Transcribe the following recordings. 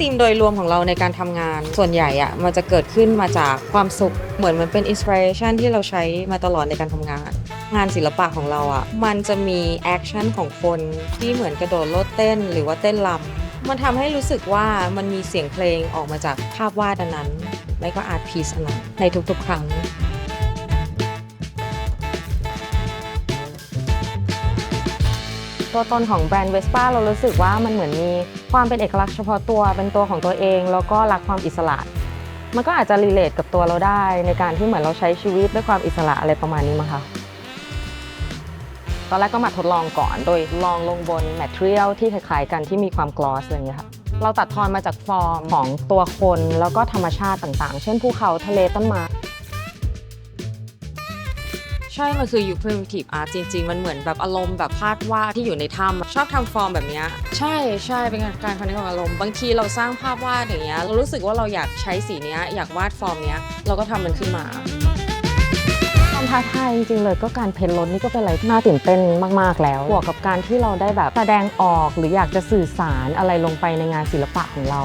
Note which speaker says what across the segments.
Speaker 1: ธีมโดยรวมของเราในการทำงาน ส่วนใหญ่อะมันจะเกิดขึ้นมาจากความสุขเหมือนมันเป็นอินสปิเรชันที่เราใช้มาตลอดในการทำงาน งานศิลปะของเราอะมันจะมีแอคชั่นของคนที่เหมือนกระโดดโลดเต้นหรือว่าเต้นรำมันทำให้รู้สึกว่ามันมีเสียงเพลงออกมาจากภาพวาดอันนั้น ไม่ก็อาร์ตพีซอันนั้นในทุกๆ ครั้ง ตัวตนของแบรนด์เวสป้าเรารู้สึกว่ามันเหมือนมีความเป็นเอกลักษณ์เฉพาะตัวเป็นตัวของตัวเอง แล้วก็รักความอิสระ มันก็อาจจะรีเลทกับตัวเราได้ ในการที่เหมือนเราใช้ชีวิตด้วยความอิสระอะไรประมาณนี้มั้งคะตอนแรกก็มาทดลองก่อน โดยลองลงบนแมทเทียลที่คล้ายๆกันที่มีความกลอสอะไรอย่างเงี้ยค่ะเราตัดทอนมาจากฟอร์มของตัวคนแล้วก็ธรรมชาติต่างๆ เช่นภูเขาทะเลต้นไม้ ช่มันคือยุค primitive art จริง ๆ มันเหมือนแบบอารมณ์แบบภาพวาดที่อยู่ในถ้ำชอบทำฟอร์มแบบนี้ใช่ใช่เป็นการคอนเนคกับอารมณ์บางทีเราสร้างภาพวาดอย่างเงี้ยเรารู้สึกว่าเราอยากใช้สีเนี้ยอยากวาดฟอร์มเนี้ยเราก็ทำมันขึ้นมาความท้าทายจริงๆเลยก็การเพ้นรถนี่ก็เป็นอะไรที่น่าตื่นเต้นมาก ๆ แล้วบวกกับการที่เราได้แบบแสดงออกหรืออยากจะสื่อสารอะไรลงไปในงานศิลปะของเรา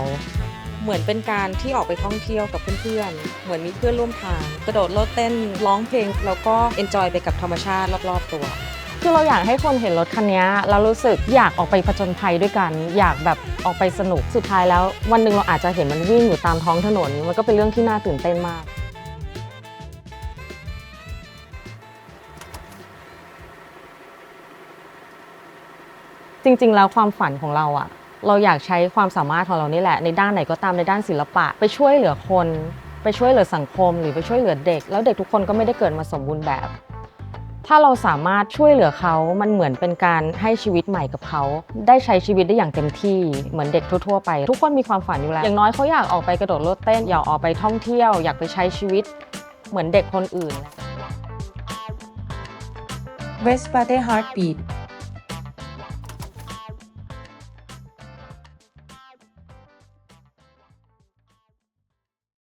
Speaker 1: เหมือนเป็นการที่ออกไปท่องเที่ยวกับเพื่อนๆ เหมือนมีเพื่อนร่วมทาง กระโดดโลดเต้นร้องเพลง แล้วก็เอนจอยไปกับธรรมชาติรอบๆ ตัวคือเราอยากให้คนเห็นรถคันนี้แล้วรู้สึกอยากออกไปผจญภัยด้วยกัน อยากแบบออกไปสนุกสุดท้ายแล้ว วันหนึ่งเราอาจจะเห็นมันวิ่งอยู่ตามท้องถนน มันก็เป็นเรื่องที่น่าตื่นเต้นมากจริงๆ แล้วความฝันของเราอะ เราอยากใช้ความสามารถของเรานี่แหละ ในด้านไหนก็ตามในด้านศิลปะ ไปช่วยเหลือคน ไปช่วยเหลือสังคม หรือไปช่วยเหลือเด็ก แล้วเด็กทุกคนก็ไม่ได้เกิดมาสมบูรณ์แบบ ถ้าเราสามารถช่วยเหลือเขามันเหมือนเป็นการให้ชีวิตใหม่กับเขา ได้ใช้ชีวิตได้อย่างเต็มที่เหมือนเด็กทั่วๆไป ทุกคนมีความฝันอยู่แล้วอย่างน้อยเขาอยากออกไปกระโดดโลดเต้นอยากออกไปท่องเที่ยว อยากไปใช้ชีวิตเหมือนเด็กคนอื่น
Speaker 2: West Pate Heartbeat